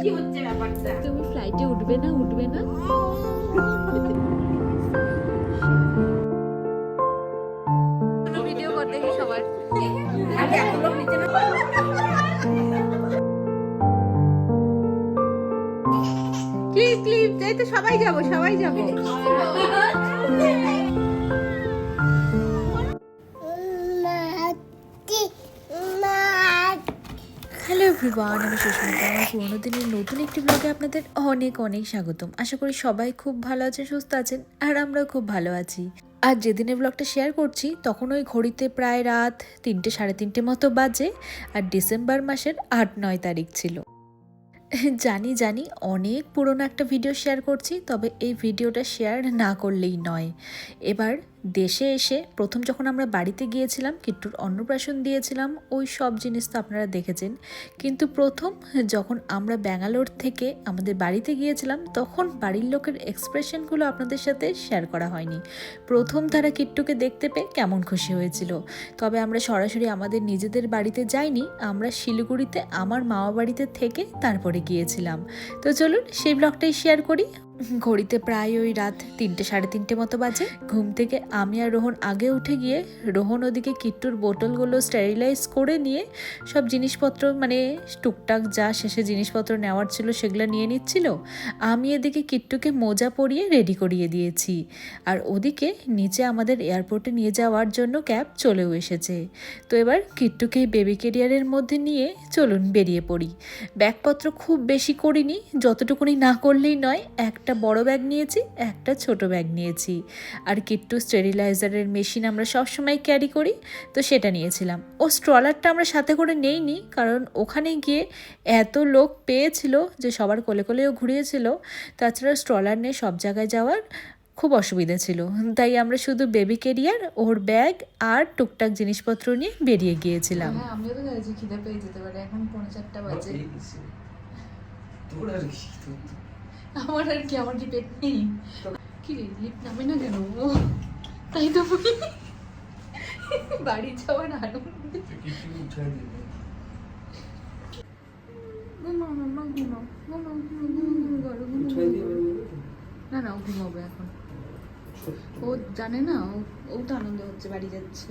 কি হচ্ছে ব্যাপারটা? তুমি ফ্লাইটে উঠবে না উঠবে না? ভিডিও কর দেখি সবার। ক্লিপ ক্লিপ সবাই যাব সবাই যাব। এভরিওয়ান আমি সুস্মিতা আমার পুরোনো দিনের নতুন একটি ব্লগে আপনাদের অনেক অনেক স্বাগতম। আশা করি সবাই খুব ভালো আছেন, সুস্থ আছেন, আর আমরাও খুব ভালো আছি। আর যেদিনের ব্লগটা শেয়ার করছি, তখন ওই ঘড়িতে প্রায় রাত তিনটে, সাড়ে তিনটে মতো বাজে, আর ডিসেম্বর মাসের আট, নয় তারিখ ছিল। জানি জানি অনেক পুরনো একটা ভিডিও শেয়ার করছি, তবে এই ভিডিওটা শেয়ার না করলেই নয়। এবার দেশে এসে প্রথম যখন আমরা বাড়িতে গিয়েছিলাম, কিট্টুর অন্নপ্রাশন দিয়েছিলাম, ওই সব জিনিস তো আপনারা দেখেছেন। কিন্তু প্রথম যখন আমরা ব্যাঙ্গালোর থেকে আমাদের বাড়িতে গিয়েছিলাম, তখন বাড়ির লোকের এক্সপ্রেশনগুলো আপনাদের সাথে শেয়ার করা হয়নি। প্রথম তারা কিট্টুকে দেখতে পেয়ে কেমন খুশি হয়েছিল। তবে আমরা সরাসরি আমাদের নিজেদের বাড়িতে যাইনি, আমরা শিলিগুড়িতে আমার মামা বাড়িতে থেকে তারপরে গিয়েছিলাম। তো চলুন সেই ব্লগটাই শেয়ার করি। ঘড়িতে প্রায় ওই রাত তিনটে, সাড়ে তিনটে মতো বাজে। ঘুম থেকে আমি আর রোহন আগে উঠে গিয়ে রোহন ওদিকে কিট্টুর বোতলগুলো স্টেরিলাইজ করে নিয়ে সব জিনিসপত্র মানে টুকটাক যা শেষে জিনিসপত্র নেওয়ার ছিল সেগুলো নিয়ে নিচ্ছিল, আমি এদিকে কিট্টুকে মোজা পরিয়ে রেডি করিয়ে দিয়েছি। আর ওদিকে নিচে আমাদের এয়ারপোর্টে নিয়ে যাওয়ার জন্য ক্যাব চলেও এসেছে। তো এবার কিট্টুকে বেবি কেরিয়ারের মধ্যে নিয়ে চলুন বেরিয়ে পড়ি। ব্যাগপত্র খুব বেশি করিনি, যতটুকুনি না করলেই নয়, একটা বড় ব্যাগ নিয়েছি একটা ছোট ব্যাগ নিয়েছি। আর কিট্টু স্টেরিলাইজারের মেশিন আমরা সবসময় ক্যারি করি তো সেটা নিয়েছিলাম। ও স্ট্রলারটা আমরা সাথে করে নেইনি কারণ ওখানে গিয়ে এত লোক পেয়েছিল যে সবার কোলে কোলেও ঘুরিয়েছিল। তাছাড়া স্ট্রলার নিয়ে সব জায়গায় যাওয়ার খুব অসুবিধা ছিল। তাই আমরা শুধু বেবি কেরিয়ার ওর ব্যাগ আর টুকটাক জিনিসপত্র নিয়ে বেরিয়ে গিয়েছিলাম। হ্যাঁ আমিও তো খিদে পেয়ে যেতে পারে এখন পৌনে চারটা বাজে। আমার আর কি আমার কি পেট নেই কি রে লিপ নামে না কেন? ও তাই তো বলি। বাড়ি যাওয়ার আনন্দ ঘুমাও মাম্মা ঘুমাও। ঘুমাও ঘুমাও। না না ও ঘুমাবে এখন। ও জানে না ও ও তো আনন্দ হচ্ছে বাড়ি যাচ্ছে।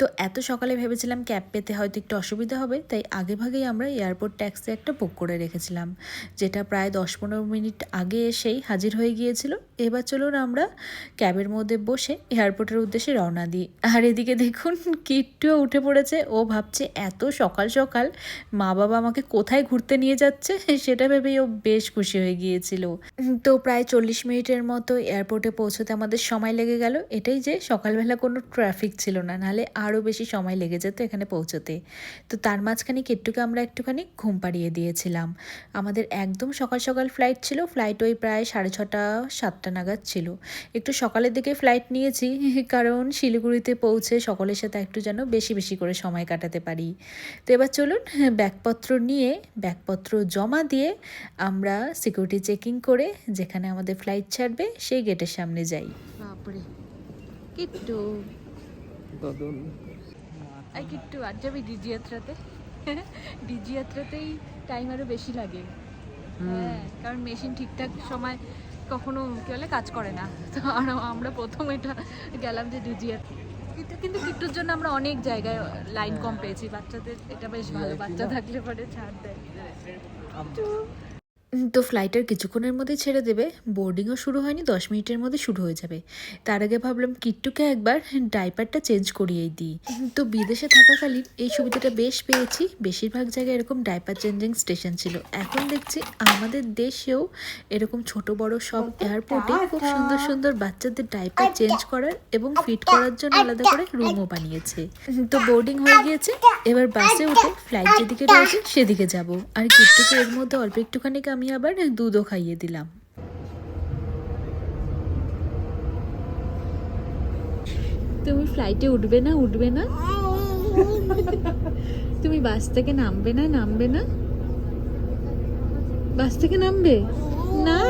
তো এত সকালে ভেবেছিলাম ক্যাব পেতে হয়তো একটু অসুবিধা হবে, তাই আগে ভাগেই আমরা এয়ারপোর্ট ট্যাক্সি একটা বুক করে রেখেছিলাম, যেটা প্রায় দশ পনেরো মিনিট আগে এসেই হাজির হয়ে গিয়েছিল। এবার চলুন আমরা ক্যাবের মধ্যে বসে এয়ারপোর্টের উদ্দেশ্যে রওনা দিই। আর এদিকে দেখুন, কিট্টুও উঠে পড়েছে। ও ভাবছে, এত সকাল সকাল মা বাবা আমাকে কোথায় ঘুরতে নিয়ে যাচ্ছে? সেটা ভেবেই ও বেশ খুশি হয়ে গিয়েছিল। তো প্রায় চল্লিশ মিনিটের মতো এয়ারপোর্টে পৌঁছতে আমাদের সময় লেগে গেল। এটাই যে সকালবেলা কোনো ট্রাফিক ছিল না, নাহলে আরও বেশি সময় লেগে যেত এখানে পৌঁছতে। তো তার মাঝখানে কিট্টুকে আমরা একটুখানি ঘুম পাড়িয়ে দিয়েছিলাম। আমাদের একদম সকাল সকাল ফ্লাইট ছিল ফ্লাইট ওই প্রায় সাড়ে ছটা, সাতটা নাগাদ ছিল। একটু সকালের দিকে ফ্লাইট নিয়েছি, কারণ শিলিগুড়িতে পৌঁছে সকলের সাথে একটু যেন বেশি বেশি করে সময় কাটাতে পারি। তো এবার চলুন, ব্যাগপত্র নিয়ে, ব্যাগপত্র জমা দিয়ে আমরা সিকিউরিটি চেকিং করে যেখানে আমাদের ফ্লাইট ছাড়বে, সেই গেটের সামনে যাই। বাপরে কিট্টু কদন আই কিট্টু আর যাবি ডিজি যাত্রাতে। ডিজি যাত্রাতেই টাইম আরও বেশি লাগে। হ্যাঁ কারণ মেশিন ঠিকঠাক সময় কখনো কি বলে কাজ করে না। তো আর আমরা প্রথম এটা গেলাম যে ডিজি যাত্রা। কিন্তু কিন্তু কিট্টুর জন্য আমরা অনেক জায়গায় লাইন কম পেয়েছি। বাচ্চাদের এটা বেশ ভালো বাচ্চা থাকলে পরে ছাড় দেয়। তো ফ্লাইটের কিছুক্ষণের মধ্যে ছেড়ে দেবে। বোর্ডিংও শুরু হয়নি দশ মিনিটের মধ্যে শুরু হয়ে যাবে। তার আগে ভাবলাম কিট্টুকে একবার ডাইপারটা চেঞ্জ করিয়েই দিই। তো বিদেশে থাকাকালীন এই সুবিধাটা বেশ পেয়েছি। বেশিরভাগ জায়গায় এরকম ডাইপার চেঞ্জিং স্টেশন ছিল। এখন দেখছি আমাদের দেশেও এরকম ছোট বড় সব এয়ারপোর্টে খুব সুন্দর সুন্দর বাচ্চাদের ডাইপার চেঞ্জ করার এবং ফিট করার জন্য আলাদা করে রুমও বানিয়েছে। তো বোর্ডিং হয়ে গিয়েছে। এবার বাসে উঠে ফ্লাইট যেদিকে রয়েছে সেদিকে যাব। আর কিট্টুকে এর মধ্যে অল্প একটুখানি আমি আবার দুধও খাইয়ে দিলাম। তুমি ফ্লাইটে উঠবে না উঠবে না? তুমি বাস থেকে নামবে না নামবে না? বাস থেকে নামবে? না।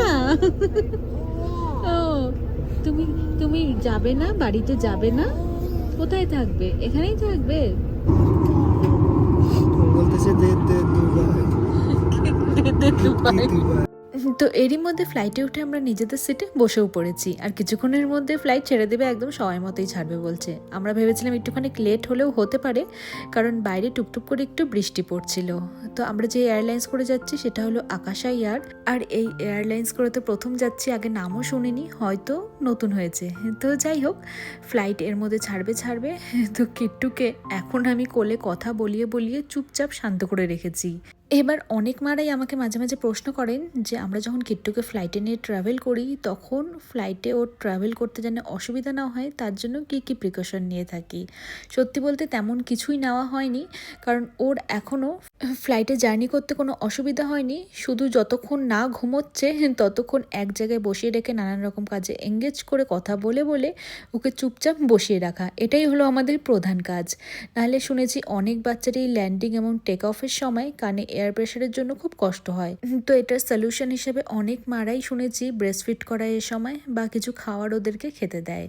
ও তুমি তুমি যাবে না বাড়িতে যাবে না? কোথায় থাকবে? এখানেই থাকবে? বলতেছে দে দে দুর্গা। তো এরই মধ্যে ফ্লাইটে উঠে আমরা নিজেদের সিটে বসেও পড়েছি। আর কিছুক্ষণের মধ্যে ফ্লাইট ছেড়ে দেবে একদম সময় মতোই ছাড়বে বলছে। আমরা ভেবেছিলাম একটুখানি লেট হলেও হতে পারে, কারণ বাইরে টুকটুক করে একটু বৃষ্টি পড়ছিল। তো আমরা যে এয়ারলাইন্স করে যাচ্ছি সেটা হলো আকাশা এয়ার আর এই এয়ারলাইন্স করে তো প্রথম যাচ্ছি, আগে নামও শুনিনি, হয়তো নতুন হয়েছে। তো যাই হোক ফ্লাইট এর মধ্যে ছাড়বে ছাড়বে, তো কিট্টুকে এখন আমি কোলে কথা বলিয়ে বলিয়ে চুপচাপ শান্ত করে রেখেছি। এবার অনেক মারাই আমাকে মাঝে মাঝে প্রশ্ন করেন যে আমরা যখন কিট্টুকে ফ্লাইটে নিয়ে ট্রাভেল করি, তখন ফ্লাইটে ওর ট্রাভেল করতে যেন অসুবিধা না হয়, তার জন্য কী কী প্রিকশন নিয়ে থাকি? সত্যি বলতে তেমন কিছুই নেওয়া হয়নি, কারণ ওর এখনও ফ্লাইটে জার্নি করতে কোনো অসুবিধা হয়নি। শুধু যতক্ষণ না ঘুমোচ্ছে, ততক্ষণ এক জায়গায় বসিয়ে রেখে নানান রকম কাজে এঙ্গেজ করে কথা বলে বলে ওকে চুপচাপ বসিয়ে রাখা, এটাই হলো আমাদের প্রধান কাজ। নাহলে শুনেছি অনেক বাচ্চারই ল্যান্ডিং এবং টেক অফের সময় কানে এয়ার প্রেশারের জন্য খুব কষ্ট হয়। তো এটার সলিউশন হিসেবে অনেক মারাই শুনেছি ব্রেস্টফিট করা এ সময় বা কিছু খাওয়ার ওদেরকে খেতে দেয়।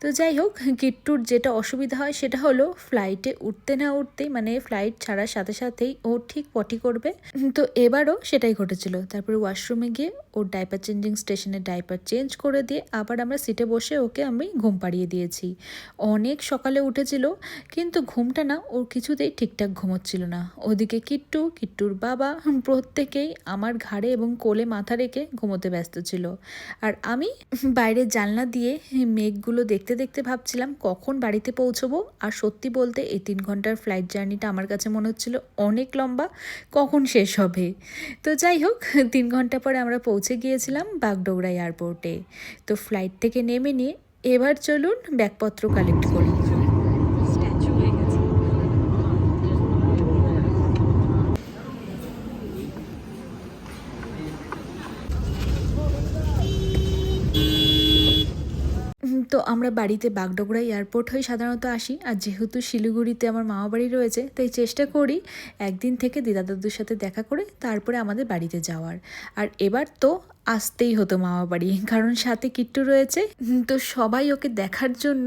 তো যাই হোক, কিট্টুর যেটা অসুবিধা হয় সেটা হলো ফ্লাইটে উঠতে না উঠতেই মানে ফ্লাইট ছাড়ার সাথে সাথেই ও ঠিক পটি করবে। তো এবারও সেটাই ঘটেছিল। তারপরে ওয়াশরুমে গিয়ে ওর diaper changing station diaper change করে দিয়ে আবার আমরা সিটে বসে ওকে আমি ঘুম পাড়িয়ে দিয়েছি। অনেক সকালে উঠেছিল, কিন্তু ঘুমটা না ওর কিছুতেই ঠিকঠাক ঘুমোচ্ছিল না। ওদিকে কিট্টু, কিট্টুর বাবা প্রত্যেকেই আমার ঘাড়ে এবং কোলে মাথা রেখে ঘুমোতে ব্যস্ত ছিল। আর আমি বাইরের জানলা দিয়ে মেঘগুলো দেখতে দেখতে ভাবছিলাম, কখন বাড়িতে পৌঁছবো? আর সত্যি বলতে এই তিন ঘণ্টার ফ্লাইট জার্নিটা আমার কাছে মনে হচ্ছিল অনেক লম্বা, কখন শেষ হবে? তো যাই হোক, তিন ঘণ্টা পরে আমরা পৌঁছে গিয়েছিলাম বাগডোগরা এয়ারপোর্টে তো ফ্লাইট থেকে নেমে নিয়ে এবার চলুন ব্যাগপত্র কালেক্ট করি। তো আমরা বাড়িতে বাগডোগরা এয়ারপোর্ট হয়ে সাধারণত আসি। আর যেহেতু শিলিগুড়িতে আমার মামা বাড়ি রয়েছে, তাই চেষ্টা করি একদিন থেকে দিদা দাদুর সাথে দেখা করে তারপরে আমাদের বাড়িতে যাওয়ার। আর এবার তো আসতেই হতো মামা বাড়ি। কারণ সাথে কিট্টু রয়েছে। তো সবাই ওকে দেখার জন্য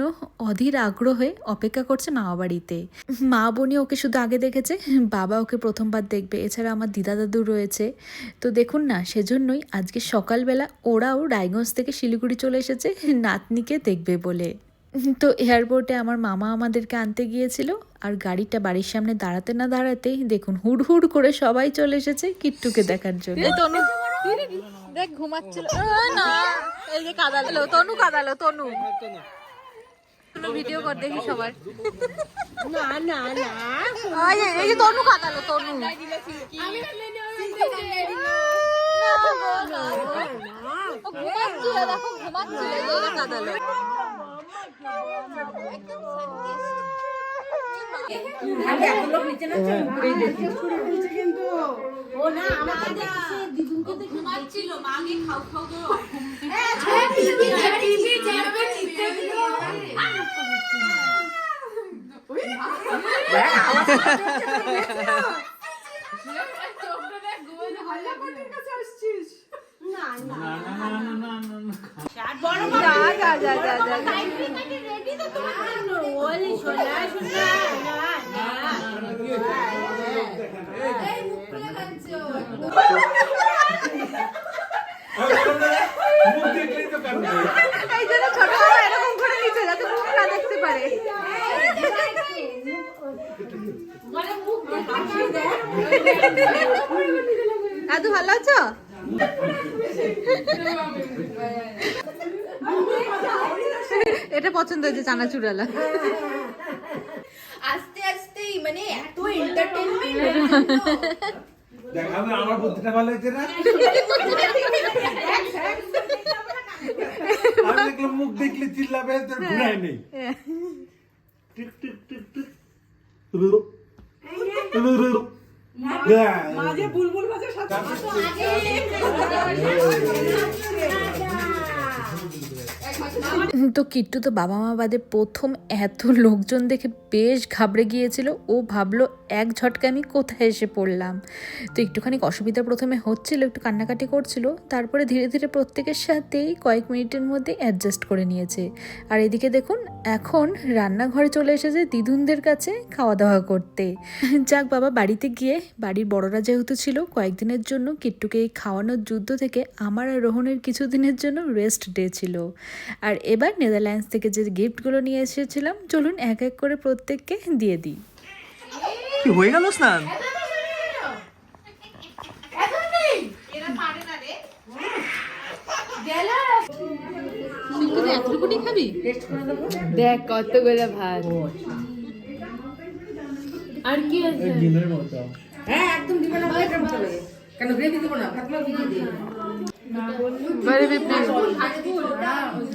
অধীর আগ্রহে অপেক্ষা করছে মামা বাড়িতে। মা বোনই ওকে শুধু আগে দেখেছে, বাবা ওকে প্রথমবার দেখবে। এছাড়া আমার দিদা দাদু রয়েছে। তো দেখুন না, সেজন্যই আজকে সকালবেলা ওরাও রায়গঞ্জ থেকে শিলিগুড়ি চলে এসেছে, নাতনিকে দেখবে বলে। তো এয়ারপোর্টে আমার মামা আমাদেরকে আনতে গিয়েছিল, আর গাড়িটা বাড়ির সামনে দাঁড়াতে না দাঁড়াতেই দেখুন হুড় হুড় করে সবাই চলে এসেছে কিট্টুকে দেখার জন্য। দেখ ঘুমাচ্ছিল। না। এই যে কাদালো তনু কাদালো তনু। ভিডিও কর দেখি সবার। না না না। এই যে- এই যে তনু কাদালো তনু। ঘুমাচ্ছিল দেখো ঘুমাচ্ছিল। কাদালো। আগে না উপরেই দেখি কিন্তু ও না আমাকে দেখছে দিদুনকে দেখে ঘুমাচ্ছিল মা আগে খাও খাও করে টিভি টিভি যেভাবে চিত্র দিল এই জন্য ছোটবেলা এরকম করে নিচে যাতে মুখ না দেখতে পারে দাদু ভালো আছো? এটা পছন্দ হয়েছে চানাচুরালা আস্তে আস্তেই মানে এত এন্টারটেইনমেন্ট দেখাবে আমার বুদ্ধিটা ভালো হয়েছে না আমি দেখলাম মুখ দেখলে চিল্লাবে তোর ঘুরায় নেই টিক টিক টিক টিক রুরু। রুরু। হ্যাঁ। তারপর তো কিট্টু তো বাবা মা বাদে প্রথম এত লোকজন দেখে বেশ ঘাবড়ে গিয়েছিল। ও ভাবলো, এক ঝটকে আমি কোথায় এসে পড়লাম? তো একটুখানি অসুবিধা প্রথমে হচ্ছিল, একটু কান্নাকাটি করছিল। তারপরে ধীরে ধীরে প্রত্যেকের সাথেই কয়েক মিনিটের মধ্যে অ্যাডজাস্ট করে নিয়েছে। আর এদিকে দেখুন, এখন রান্নাঘরে চলে এসেছে দিদুনদের কাছে খাওয়া দাওয়া করতে। যাক বাবা, বাড়িতে গিয়ে, বাড়ির বড়রা যেহেতু ছিল, কয়েকদিনের জন্য কিট্টুকে এই খাওয়ানোর যুদ্ধ থেকে আমার আর রোহনের কিছুদিনের জন্য রেস্ট ডে ছিল। আর এবার নেদারল্যান্ডস থেকে যে গিফটগুলো নিয়ে এসেছিলাম চলুন এক এক করে প্রত্যেককে দিয়ে দিই। কি হয়ে গেল স্নান? দেখ কতগুলো ভাত। আর কি আছে? ডিমের মতো। হ্যাঁ একদম দিবে না এটা ভালো কেন গ্রেভি দিব না? পাতলা দিয়ে দিই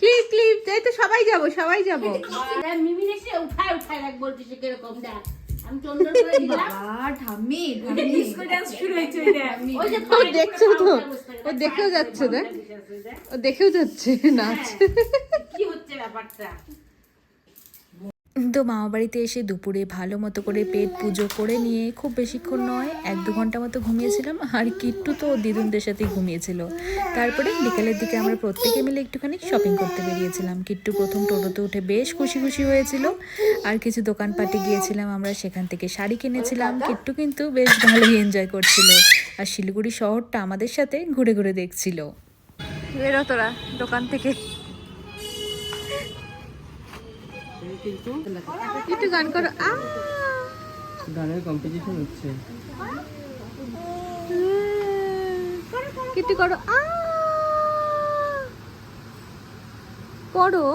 ক্লিপ ক্লিপ তাই তো সবাই যাব সবাই যাব। মিমি এসে উঠায় উঠায় রাখ কীরকম দেখ। আমি চন্দন করে দিলাম। ঠাম্মি ওই যে ও দেখছ তো। ও দেখেও যাচ্ছে দেখ। ও দেখেও যাচ্ছে নাচ। কি হচ্ছে ব্যাপারটা? তো মামা বাড়িতে এসে দুপুরে ভালো মতো করে পেট পুজো করে নিয়ে খুব বেশিক্ষণ নয়, এক দু ঘণ্টা মতো ঘুমিয়েছিলাম। আর কিট্টু তো দিদুনদের সাথেই ঘুমিয়েছিল। তারপরে বিকেলের দিকে আমরা প্রত্যেকে মিলে একটুখানি শপিং করতে বেরিয়েছিলাম। কিট্টু প্রথম টোটোতে উঠে বেশ খুশি খুশি হয়েছিল। আর কিছু দোকানপাটে গিয়েছিলাম আমরা, সেখান থেকে শাড়ি কিনেছিলাম। কিট্টু কিন্তু বেশ ভালোই এনজয় করছিল। আর শিলিগুড়ি শহরটা আমাদের সাথে ঘুরে ঘুরে দেখছিল। বেরো তোরা দোকান থেকে। একটু গান করো। আ গানের কম্পিটিশন হচ্ছে। কিট্টু করো। আ করো।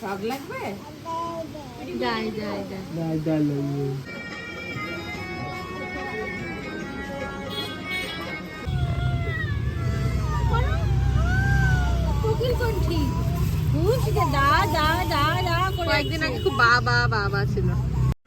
সব লাগবে? যাই যাই যাই। দাই দাই লাগবে কয়েকদিন আগে খুব বাবা বাবা ছিল।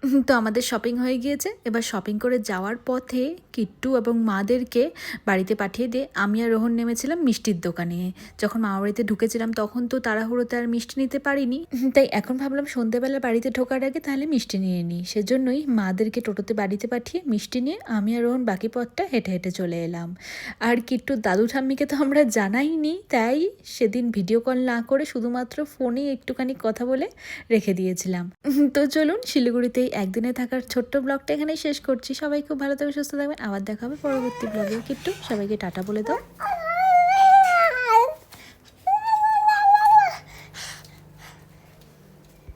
তো আমাদের শপিং হয়ে গিয়েছে। এবার শপিং করে যাওয়ার পথে কিট্টু এবং মাদেরকে বাড়িতে পাঠিয়ে দিয়ে আমি আর রোহন নেমেছিলাম মিষ্টির দোকানে। যখন মামা বাড়িতে ঢুকেছিলাম তখন তো তাড়াহুড়োতে আর মিষ্টি নিতে পারিনি। তাই এখন ভাবলাম সন্ধেবেলা বাড়িতে ঢোকার আগে তাহলে মিষ্টি নিয়ে নিই সেজন্যই মাদেরকে টোটোতে বাড়িতে পাঠিয়ে মিষ্টি নিয়ে আমি আর রোহন বাকি পথটা হেঁটে হেঁটে চলে এলাম। আর কিট্টু দাদু ঠাম্মিকে তো আমরা জানাইনি, তাই সেদিন ভিডিও কল না করে শুধুমাত্র ফোনে একটুখানি কথা বলে রেখে দিয়েছিলাম। তো চলুন শিলিগুড়িতেই একদিনে থাকার ছোট্ট ব্লগটা এখানেই শেষ করছি। সবাই খুব ভালো থাকবে সুস্থ থাকবেন। আবার দেখা হবে পরবর্তী ব্লগে। কিন্তু সবাইকে টাটা বলে দাও।